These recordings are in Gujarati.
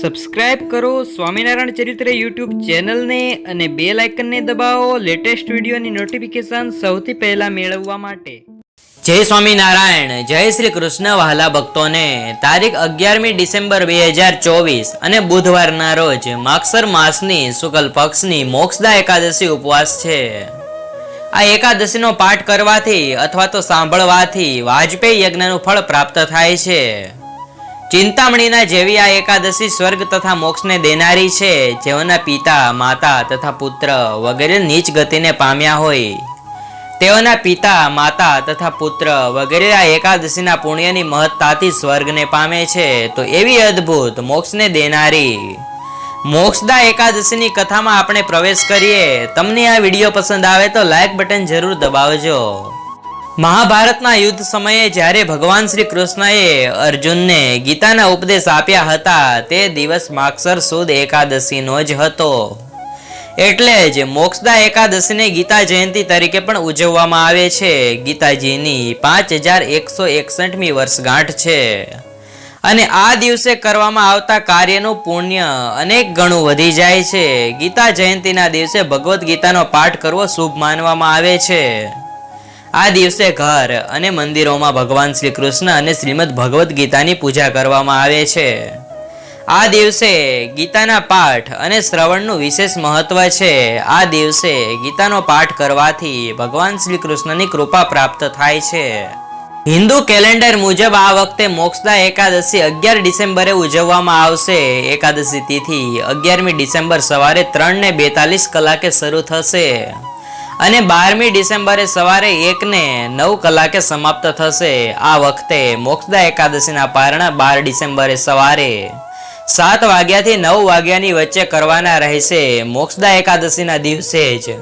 સબસ્ક્રાઇબ કરો સ્વામિનારાયણ ચરિત્ર યુટ્યુબ ચેનલને અને બે લાઇકનને દબાવો લેટેસ્ટ વિડીયોની નોટિફિકેશન સૌથી પહેલા મેળવવા માટે. જય સ્વામિનારાયણ, જય શ્રી કૃષ્ણ વહાલા ભક્તોને. તારીખ અગિયારમી ડિસેમ્બર બે હજાર ચોવીસ અને બુધવારના રોજ માગસર માસની શુકલ પક્ષની મોક્ષદા એકાદશી ઉપવાસ છે. આ એકાદશીનો પાઠ કરવાથી અથવા તો સાંભળવાથી વાજપેયી યજ્ઞનું ફળ પ્રાપ્ત થાય છે. ચિંતામણીના જેવી આ એકાદશી સ્વર્ગ તથા મોક્ષને દેનારી છે. જેઓના પિતા, માતા તથા પુત્ર વગેરે નીચ ગતિને પામ્યા હોય. તેઓના પિતા, માતા તથા પુત્ર વગેરે આ એકાદશીના પુણ્યની મહત્તાથી સ્વર્ગને પામે છે. તો એવી અદ્ભુત મોક્ષને દેનારી. મોક્ષદા એકાદશીની કથામાં આપણે પ્રવેશ કરીએ. તમને આ વીડિયો પસંદ આવે તો લાઇક બટન જરૂર દબાવજો. મહાભારતના યુદ્ધ સમયે જ્યારે ભગવાન શ્રી કૃષ્ણએ અર્જુનને ગીતાના ઉપદેશ આપ્યા હતા, તે દિવસ માગસર સુદ એકાદશીનો જ હતો. એટલે જ મોક્ષદા એકાદશીને ગીતા જયંતિ તરીકે પણ ઉજવવામાં આવે છે. ગીતાજીની પાંચ હજાર એકસો એકસઠમી વર્ષગાંઠ છે. અને આ દિવસે કરવામાં આવતા કાર્યનું પુણ્ય અનેક ગણું વધી જાય છે. ગીતા જયંતિના દિવસે ભગવદ્ ગીતાનો પાઠ કરવો શુભ માનવામાં આવે છે. આ દિવસે ઘર અને મંદિરોમાં ભગવાન શ્રી કૃષ્ણ અને શ્રીમદ ભગવદ્ ગીતાની પૂજા કરવામાં આવે છે. આ દિવસે ગીતાના પાઠ અને શ્રવણનું વિશેષ મહત્વ છે. આ દિવસે ગીતાનો પાઠ કરવાથી ભગવાન શ્રી કૃષ્ણની કૃપા પ્રાપ્ત થાય છે. હિન્દુ કેલેન્ડર મુજબ આ વખતે મોક્ષદા એકાદશી અગિયાર ડિસેમ્બરે ઉજવવામાં આવશે. એકાદશી તિથિ અગિયારમી ડિસેમ્બર સવારે ત્રણ ને બેતાલીસ કલાકે શરૂ થશે. અને બારમી ડિસેમ્બરે સવારે એક ને નવ કલાકે સમાપ્ત થશે. આ વખતે મોક્ષદા એકાદશીના પારણા બાર ડિસેમ્બરે સવારે સાત વાગ્યાથી નવ વાગ્યાની વચ્ચે કરવાના રહેશે મોક્ષદા એકાદશીના દિવસે જ.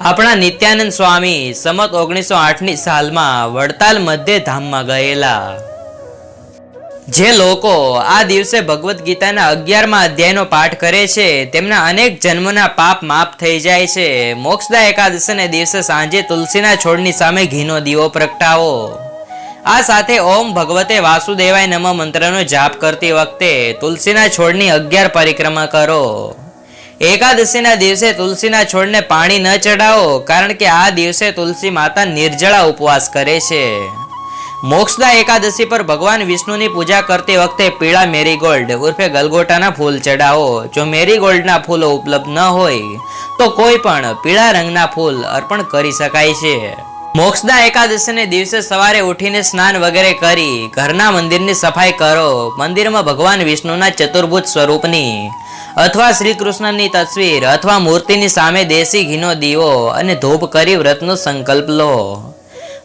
આપણા નિત્યાનંદ સ્વામી સમત ઓગણીસો આઠની સાલમાં વડતાલ મધ્ય ધામમાં ગયેલા. જે લોકો આ દિવસે ભગવદ્ ગીતાના અગિયારમાં અધ્યાયનો પાઠ કરે છે, તેમના અનેક જન્મના પાપ માફ થઈ જાય છે. મોક્ષદા એકાદશીને દિવસે સાંજે તુલસીના છોડની સામે ઘીનો દીવો પ્રગટાવો. આ સાથે ઓમ ભગવતે વાસુદેવાય નમ મંત્રનો જાપ કરતી વખતે તુલસીના છોડની અગિયાર પરિક્રમા કરો. એકાદશીના દિવસે તુલસીના છોડને પાણી ન ચડાવો કારણ કે આ દિવસે તુલસી માતા નિર્જળા ઉપવાસ કરે છે. મોક્ષદા એકાદશી પર ભગવાન વિષ્ણુની પૂજા કરતી વખતે પીળા મેરીગોલ્ડ ઉર્ફે ગલગોટાના ફૂલ ચડાવો. જો મેરીગોલ્ડના ફૂલો ઉપલબ્ધ ન હોય, તો કોઈ પણ પીળા રંગના ફૂલ અર્પણ કરી શકાય છે. મોક્ષદા એકાદશીને દિવસે સવારે ઉઠીને સ્નાન વગેરે કરી, ઘરના મંદિરની સફાઈ કરો. મંદિરમાં ભગવાન વિષ્ણુના ચતુર્ભુજ સ્વરૂપની અથવા શ્રી કૃષ્ણની તસવીર અથવા મૂર્તિની સામે દેશી ઘીનો દીવો અને ધૂપ કરી વ્રતનો સંકલ્પ લો.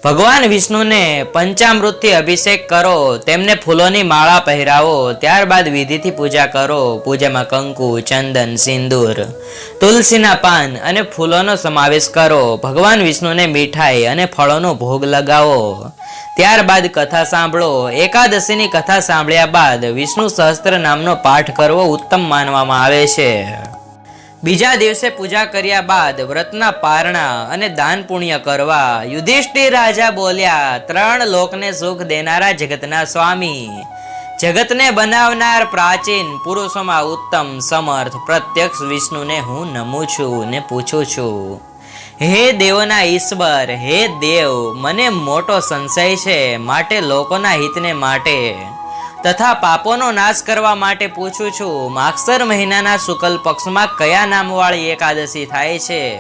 ભગવાન વિષ્ણુને પંચામૃતથી અભિષેક કરો, તેમને ફૂલોની માળા પહેરાવો, ત્યારબાદ વિધિથી પૂજા કરો, પૂજામાં કંકુ, ચંદન, સિંદૂર, તુલસીના પાન અને ફૂલોનો સમાવેશ કરો. ભગવાન વિષ્ણુને મીઠાઈ અને ફળોનો ભોગ લગાવો. ત્યારબાદ કથા સાંભળો. એકાદશીની કથા સાંભળ્યા બાદ વિષ્ણુ સહસ્ત્ર નામનો પાઠ કરવો ઉત્તમ માનવામાં આવે છે. બીજા દિવસે પૂજા કર્યા બાદ વ્રતના પારણા અને દાન પુણ્ય કરવા યુધિષ્ઠિર રાજા બોલ્યા, ત્રણ લોકને સુખ દેનારા જગતના સ્વામી. જગતને બનાવનાર પ્રાચીન પુરુષોમાં ઉત્તમ સમર્થ પ્રત્યક્ષ વિષ્ણુને હું નમું છું ને પૂછું છું. હે દેવોના ઈશ્વર, હે દેવ, મને મોટો સંશય છે, માટે લોકોના હિતને માટે તથા પાપોનો નાશ કરવા માટે પૂછું છું, માગસર મહિનાના શુકલ પક્ષમાં કયા નામવાળી એકાદશી થાય છે?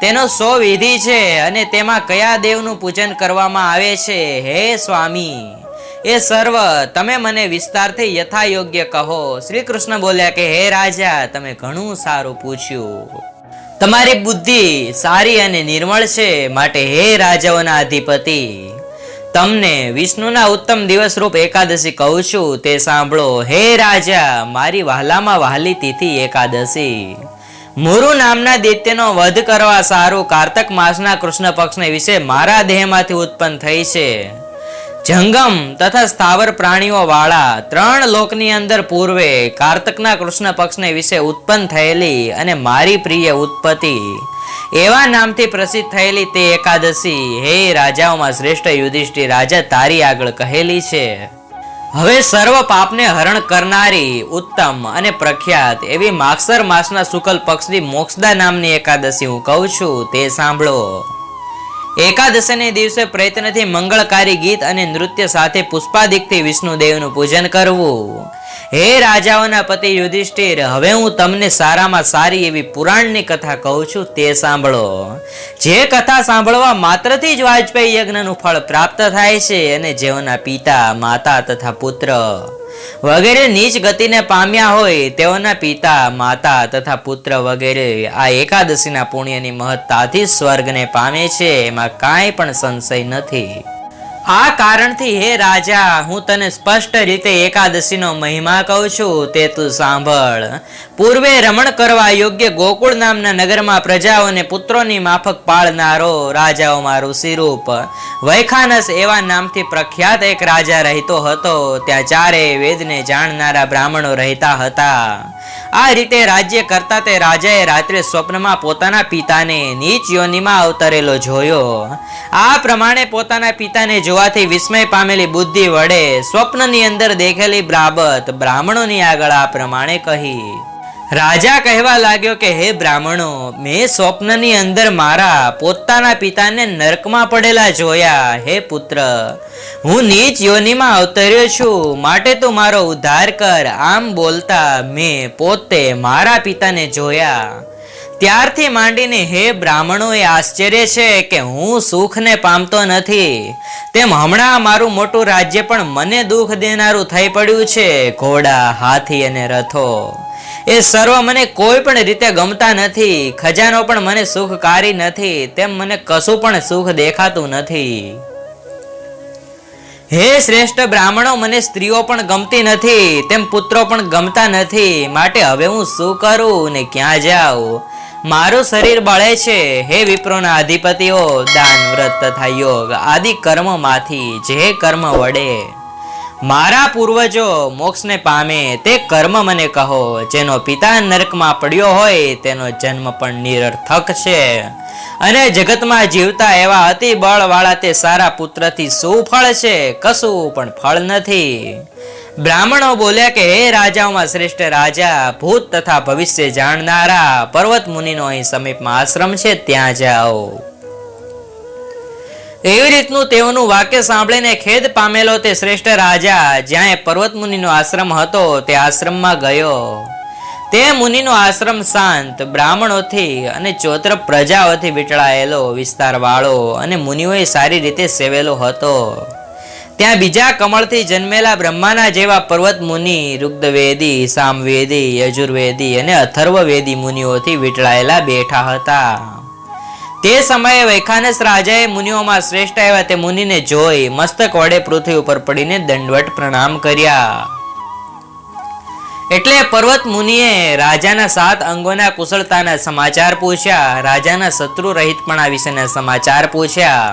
તેનો સો વિધિ છે અને તેમાં કયા દેવનું પૂજન કરવામાં આવે છે? હે સ્વામી, એ સર્વ તમે મને વિસ્તારથી યથાયોગ્ય કહો. શ્રી કૃષ્ણ બોલ્યા કે, હે રાજા, તમે ઘણું સારું પૂછ્યું. તમારી બુદ્ધિ સારી અને નિર્મળ છે. માટે હે રાજાઓના અધિપતિ તમને વિષ્ણુના ઉત્તમ દિવસ રૂપ એકાદશી કહું છું, તે સાંભળો. હે રાજા, મારી વહાલામાં વહાલી તિથિ એકાદશી. મુરુ નામના દૈત્યનો વધ કરવા સારું કાર્તક માસના કૃષ્ણ પક્ષને વિશે મારા દેહમાંથી ઉત્પન્ન થઈ છે. જંગમ તથા સ્થાવર પ્રાણીઓ વાળા ત્રણ લોકની અંદર પૂર્વે કાર્તકના કૃષ્ણ પક્ષને વિશે ઉત્પન્ન થયેલી અને મારી પ્રિય ઉત્પત્તિ. એવા નામથી પ્રસિદ્ધ થયેલી તે એકાદશી. હે રાજાઓમાં શ્રેષ્ઠ યુધિષ્ઠિર રાજા તારી આગળ કહેલી છે. હવે સર્વ પાપને હરણ કરનારી ઉત્તમ અને પ્રખ્યાત એવી માગસર માસના શુકલ પક્ષની મોક્ષદા નામની એકાદશી હું કહું છું, તે સાંભળો. એકાદશીને દિવસે પ્રયત્નથી મંગળકારી ગીત અને નૃત્ય સાથે પુષ્પાદિકથી વિષ્ણુદેવનું પૂજન કરવું. હે રાજાઓના પતિ યુધિષ્ઠિર, હવે હું તમને સારામાં સારી એવી પુરાણની કથા કહું છું, તે સાંભળો. જે કથા સાંભળવા માત્રથી જ વાજપેયી યજ્ઞનું ફળ પ્રાપ્ત થાય છે અને જેઓના પિતા, માતા તથા પુત્ર વગેરે નીચ ગતિને પામ્યા હોય, તેઓના પિતા, માતા તથા પુત્ર વગેરે આ એકાદશીના પુણ્યની મહત્તાથી સ્વર્ગને પામે છે, એમાં કાંઈ પણ સંશય નથી. આ કારણથી હે રાજા, હું તને સ્પષ્ટ રીતે એકાદશીનો મહિમા કહું છું, તે તું સાંભળ. પૂર્વે રમણ કરવા યોગ્ય ગોકુળ નામના નગરમાં પ્રજાઓને પુત્રોની માફક પાળનારો રાજાઓમાં ઋષિરૂપ વૈખાનસ એવા નામથી પ્રખ્યાત એક રાજા રહેતો હતો, ત્યાં ચારે વેદને જાણનારા બ્રાહ્મણો રહેતા હતા. આ રીતે રાજ્ય કરતા તે રાજાએ રાત્રે સ્વપ્નમાં પોતાના પિતાને નીચ યોનિમાં અવતરેલો જોયો. આ પ્રમાણે પોતાના પિતાને જોવાથી વિસ્મય પામેલી બુદ્ધિ વડે સ્વપ્નની અંદર દેખેલી બાબત બ્રાહ્મણોની આગળ આ પ્રમાણે કહી. રાજા કહેવા લાગ્યો કે, હે બ્રાહ્મણો, મેં સ્વપ્નની અંદર મારા પોતાના પિતાને નરકમાં પડેલા જોયા, હે પુત્ર. હું નીચ યોનિમાં અવતર્યો છું. માટે તું મારો ઉદ્ધાર કર. આમ બોલતા મેં પોતે મારા પિતાને જોયા. ત્યારથી માંડીને હે બ્રાહ્મણો એ આશ્ચર્ય છે કે હું સુખને પામતો નથી. તેમ હમણાં મારું મોટું રાજ્ય પણ મને દુઃખ દેનારું થઈ પડ્યું છે, ઘોડા, હાથી અને રથો. એ સર્વ મને કોઈ પણ રીતે ગમતા નથી, ખજાનો પણ મને સુખકારી નથી, તેમ મને કશું પણ સુખ દેખાતું નથી. હે શ્રેષ્ઠ બ્રાહ્મણો, મને સ્ત્રીઓ પણ ગમતી નથી, તેમ પુત્રો પણ ગમતા નથી, માટે હવે હું શું કરું ને ક્યાં જાઉં? મારું શરીર બળે છે. હે વિપ્રોના અધિપતિઓ, દાન વ્રત તથા યોગ આદિ કર્મમાંથી જે કર્મ વડે. મારા પૂર્વજો, મોક્ષને પામે તે કર્મ મને કહો. જેનો પિતા નરકમાં પડ્યો હોય, તેનો જન્મ પણ નિરર્થક છે. અને જગતમાં જીવતા એવા અતિ બળવાળા તે સારા પુત્રથી શું ફળ છે? કશું પણ ફળ નથી. બ્રાહ્મણો બોલ્યા કે, હે રાજાઓમાં શ્રેષ્ઠ રાજા, ભૂત તથા ભવિષ્ય જાણનારા પર્વત મુનિનો અહીં સમીપમાં આશ્રમ છે, ત્યાં જાઓ. એવી રીતનું તેઓનું વાક્ય સાંભળીને ખેદ પામેલો તે શ્રેષ્ઠ રાજા જ્યાં પર્વત મુનિનો આશ્રમ હતો, તે આશ્રમમાં ગયો. તે મુનિનો આશ્રમ શાંત, બ્રાહ્મણોથી અને ચોત્ર પ્રજાઓથી વીંટળાયેલો વિસ્તારવાળો અને મુનિઓએ સારી રીતે સેવેલો હતો. ત્યાં બીજા કમળથી જન્મેલા બ્રહ્માના જેવા પર્વત મુનિ રુગ્ધવેદી સામવેદી, યજુર્વેદી અને અથર્વવેદી મુનિઓથી વીંટળાયેલા બેઠા હતા. તે સમયે વૈખાનસ રાજાએ મુનિઓમાં શ્રેષ્ઠ એવા તે મુનિને જોઈ મસ્તક વડે પૃથ્વી ઉપર પડીને દંડવટ પ્રણામ કર્યા. એટલે પર્વત મુનિએ રાજાના સાત અંગોના કુશળતાના સમાચાર પૂછ્યા, રાજાના શત્રુ રહિતપણા વિશેના સમાચાર પૂછ્યા.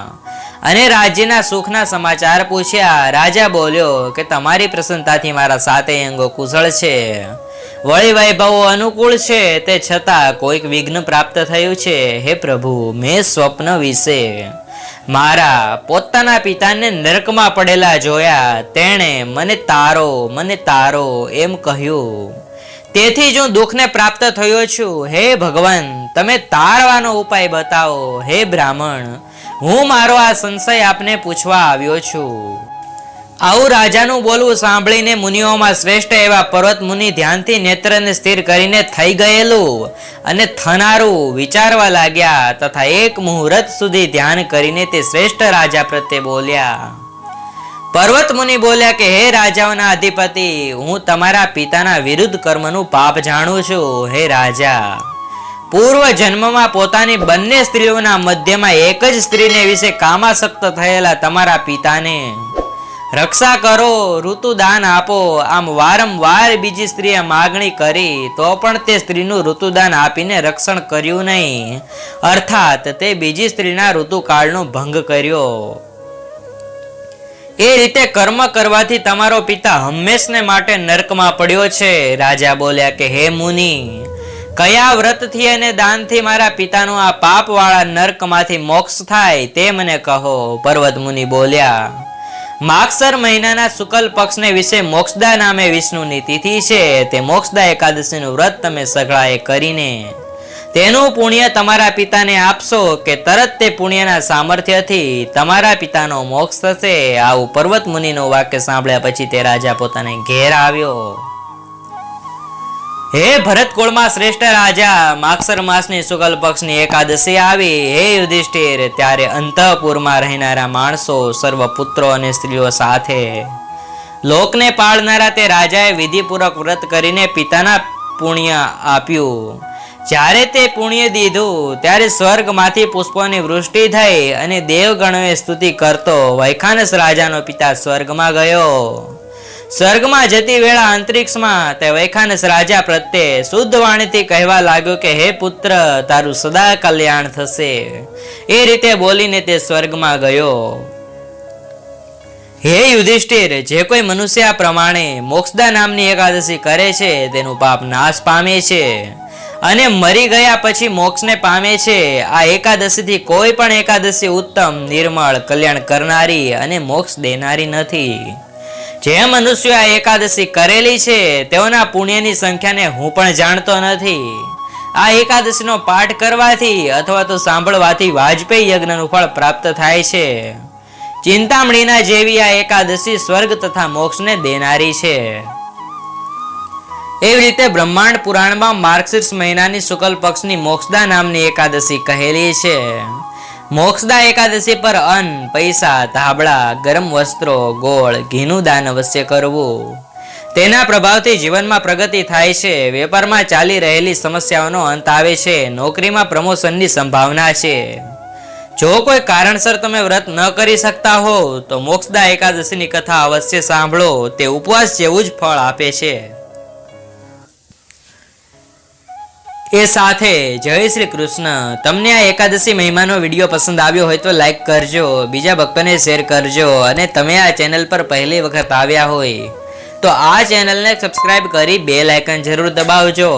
અને રાજ્યના સુખના સમાચાર પૂછ્યા. રાજા બોલ્યો કે તમારી પ્રસન્નતાથી મારા સાતે અંગો કુશળ છે. વળી વૈભવો અનુકૂળ છે, તે છતાં કોઈક વિઘ્ન પ્રાપ્ત થયું છે. હે પ્રભુ, મેં સ્વપ્ન વિશે મારા પોતાના પિતાને નરકમાં પડેલા જોયા. તેણે, મને તારો મને તારો એમ કહ્યું. તેથી જ હું દુઃખને પ્રાપ્ત થયો છું. હે ભગવાન, તમે તારવાનો ઉપાય બતાવો. હે બ્રાહ્મણ, હું મારો આ સંશય આપને પૂછવા આવ્યો છું. આવું રાજાનું બોલવું સાંભળીને મુનિઓમાં શ્રેષ્ઠ એવા પર્વત મુનિ ધ્યાનથી નેત્રને સ્થિર કરીને થઈ ગયેલું અને થનારું વિચારવા લાગ્યા તથા એક મુહૂર્ત સુધી ધ્યાન કરીને તે શ્રેષ્ઠ રાજા પ્રત્યે બોલ્યા. પર્વત મુનિ બોલ્યા કે, હે રાજાઓના અધિપતિ, હું તમારા પિતાના વિરુદ્ધ કર્મનું પાપ જાણું છું. હે રાજા, પૂર્વ જન્મમાં પોતાની બંને સ્ત્રીઓના મધ્યમાં એક જ સ્ત્રીને વિશે કામાસક્ત થયેલા તમારા પિતાને રક્ષા કરો ઋતુદાન આપો. આમ વારંવાર બીજી સ્ત્રીએ માગણી કરી, તો પણ તે સ્ત્રીનું ઋતુદાન આપીને રક્ષણ કર્યું નહીં. અર્થાત, તે બીજી સ્ત્રીના ઋતુકાળનો ભંગ કર્યો. એ રીતે કર્મ કરવાથી તમારો પિતા હંમેશને માટે નર્કમાં પડ્યો છે. રાજા બોલ્યા કે, હે મુનિ, કયા વ્રતથી અને દાનથી મારા પિતાનો આ પાપવાળા નર્કમાંથી મોક્ષ થાય તે મને કહો. પર્વત મુનિ બોલ્યા, માગસર મહિનાના શુકલ પક્ષને વિશે મોક્ષદા નામે વિષ્ણુની તિથિ છે. તે મોક્ષદા એકાદશીનું વ્રત તમે સઘળાએ કરીને તેનું પુણ્ય તમારા પિતાને આપશો કે તરત તે પુણ્યના સામર્થ્યથી તમારા પિતાનો મોક્ષ થશે. આવું પર્વત મુનિનું વાક્ય સાંભળ્યા પછી તે રાજા પોતાને ઘેર આવ્યો. હે ભરત કુળમાં શ્રેષ્ઠ રાજા માક્ષર માસની શુકલ પક્ષની એકાદશી આવી. હે યુધિષ્ઠિર, ત્યારે અંતઃપુરમાં રહેનારા માણસો, સર્વ પુત્રો અને સ્ત્રીઓ સાથે. લોકને પાળનારા તે રાજાએ વિધિપૂર્વક વ્રત કરીને પિતાના પુણ્ય આપ્યું. જ્યારે તે પુણ્ય દીધું, ત્યારે સ્વર્ગમાંથી પુષ્પોની વૃષ્ટિ થઈ અને દેવગણોએ સ્તુતિ કરતો વૈખાનસ રાજાનો પિતા સ્વર્ગમાં ગયો. સ્વર્ગમાં જતી વેળા અંતરિક્ષમાં તે વૈખાનસ રાજા પ્રત્યે શુદ્ધ વાણીથી કહેવા લાગ્યો કે, હે પુત્ર, તારું સદા કલ્યાણ થશે. એ રીતે બોલીને તે સ્વર્ગમાં ગયો. હે યુધિષ્ઠિર, જે કોઈ મનુષ્ય પ્રમાણે મોક્ષદા નામની એકાદશી કરે છે, તેનું પાપ નાશ પામે છે. અને મરી ગયા પછી મોક્ષને પામે છે. આ એકાદશીથી કોઈ પણ એકાદશી ઉત્તમ, નિર્મળ, કલ્યાણ કરનારી અને મોક્ષ દેનારી નથી. જે મનુષ્યો આ એકાદશી કરેલી છે, તેઓના પુણ્યની સંખ્યાને હું પણ જાણતો નથી. આ એકાદશીનો પાઠ કરવાથી અથવા તો સાંભળવાથી વાજપેયી યજ્ઞનું ફળ પ્રાપ્ત થાય છે. ચિંતામણીના જેવી આ એકાદશી સ્વર્ગ તથા મોક્ષને દેનારી છે. એવી રીતે બ્રહ્માંડ પુરાણમાં માર્ગશીર્ષ મહિનાની શુક્લ પક્ષની મોક્ષદા નામની એકાદશી કહેલી છે. મોક્ષદા એકાદશી પર અન્ન, પૈસા, ધાબળા, ગરમ વસ્ત્રો, ગોળ, ઘીનું દાન અવશ્ય કરવું. તેના પ્રભાવથી જીવનમાં પ્રગતિ થાય છે. વેપારમાં ચાલી રહેલી સમસ્યાઓનો અંત આવે છે. નોકરીમાં પ્રમોશનની સંભાવના છે. જો કોઈ કારણસર તમે વ્રત ન કરી શકતા હો, તો મોક્ષદા એકાદશીની કથા અવશ્ય સાંભળો. તે ઉપવાસ જેવું જ ફળ આપે છે. એ સાથે જય શ્રી કૃષ્ણ. તમને આ એકાદશી મહિમાનો વીડિયો પસંદ આવ્યો હોય તો લાઈક કરજો, બીજા ભક્તોને શેર કરજો અને તમે આ ચેનલ પર પહેલી વખત આવ્યા હોય તો આ ચેનલને સબસ્ક્રાઇબ કરી બે લાઇકન જરૂર દબાવજો.